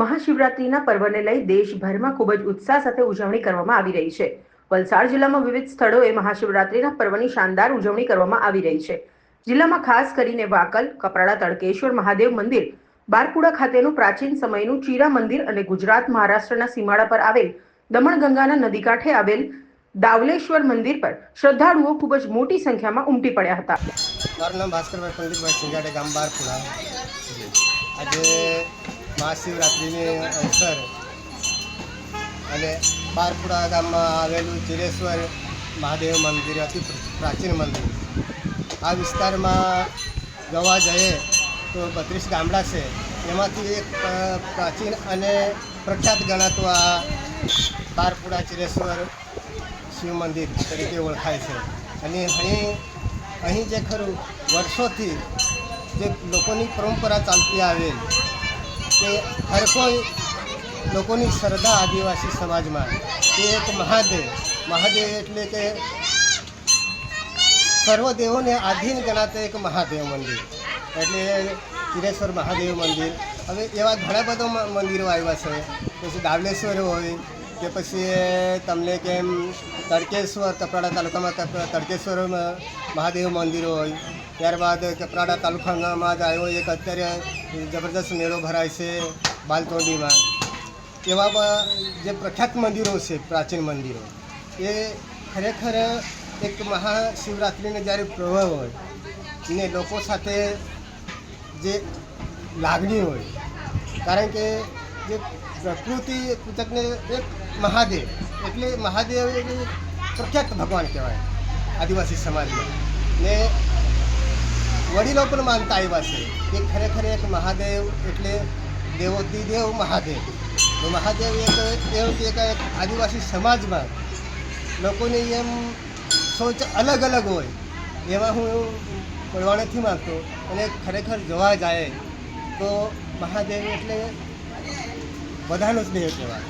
મહાશિવરાત્રિના પર્વને લઈ દેશભરમાં ખૂબ જ ઉત્સાહ સાથે ઉજવણી કરવામાં આવી રહી છે. વલસાડ જિલ્લામાં વિવિધ સ્થળોએ મહાશિવરાત્રિના પર્વની શાનદાર ઉજવણી કરવામાં આવી રહી છે. જિલ્લામાં ખાસ કરીને વાકલ, કપરાડા, તડકેશ્વર, મહાદેવ મંદિર, બારકુડા ખાતેનું પ્રાચીન સમયનું ચીરા મંદિર અને ગુજરાત મહારાષ્ટ્રના સીમાડા પર આવેલ દમણગંગાના નદી કાંઠે આવેલ દાવલેશ્વર મંદિર પર શ્રદ્ધાળુઓ ખૂબ જ મોટી સંખ્યામાં ઉમટી પડ્યા હતા. મારું નામ ભાસ્કરભાઈ પંડિતભાઈ સિંગાડે, ગામ બારકુડા. આજે મહાશિવરાત્રિની અવસર. અને બારપુરા ગામમાં આવેલું ચિરેશ્વર મહાદેવ મંદિર, અતિ પ્રાચીન મંદિર. આ વિસ્તારમાં જોવા જઈએ તો બત્રીસ ગામડા છે. એમાંથી એક પ્રાચીન અને પ્રખ્યાત ગણાતું આ બારપુરા ચિરેશ્વર શિવ મંદિર તરીકે ઓળખાય છે. અને અહીં અહીં જે ખરું, વર્ષોથી જે લોકોની પરંપરા ચાલતી આવેલ કે હર કોઈ લોકોની શ્રદ્ધા આદિવાસી સમાજમાં એ એક મહાદેવ મહાદેવ એટલે કે સર્વદેવોને આધીન ગણાતા એક મહાદેવ મંદિર. એટલે કિરેશ્વર મહાદેવ મંદિર. હવે એવા ઘણા બધા મંદિરો આવ્યા છે. પછી દાવલેશ્વર હોય કે પછી તમને કેમ તડકેશ્વર, કપરાડા તાલુકામાં તડકેશ્વર મહાદેવ મંદિર હોય, ત્યારબાદ કપરાડા તાલુકામાં જ આવ્યો એક અત્યારે જબરદસ્ત મેળો ભરાય છે બાલતોંડીમાં. એવા જે પ્રખ્યાત મંદિરો છે, પ્રાચીન મંદિરો, એ ખરેખર એક મહાશિવરાત્રિને જ્યારે પ્રવાહ હોય ને લોકો સાથે જે લાગણી હોય, કારણ કે જે પ્રકૃતિ કૃતકને એક મહાદેવ, એટલે મહાદેવ એ પ્રખ્યાત ભગવાન કહેવાય આદિવાસી સમાજમાં. ને વડીલો પણ માનતા આવ્યા છે કે ખરેખર એક મહાદેવ એટલે દેવોતી દેવ મહાદેવ. તો મહાદેવ એક એવું કે એક આદિવાસી સમાજમાં લોકોની એમ સોચ અલગ અલગ હોય એમાં હું પડવા નથી માગતો અને ખરેખર જોવા જાય તો મહાદેવ એટલે બધાનો દેહ કહેવાય.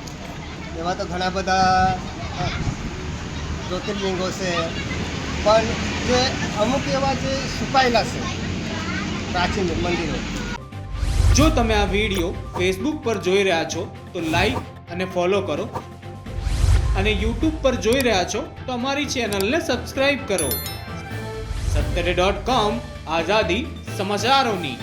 એવા તો ઘણા બધા જ્યોતિર્લિંગો છે. પણ જે અમુક એવા જે છુપાયેલા છે, પ્રાચીન મંદિરો. જો તમે આ વીડિયો ફેસબુક પર જોઈ રહ્યા છો, તો લાઈક અને ફોલો કરો. અને યુટ્યુબ પર જોઈ રહ્યા છો, તો અમારી ચેનલને સબસ્ક્રાઈબ કરો. સત્તરે ડોટ કોમ આઝાદી સમાચારોની.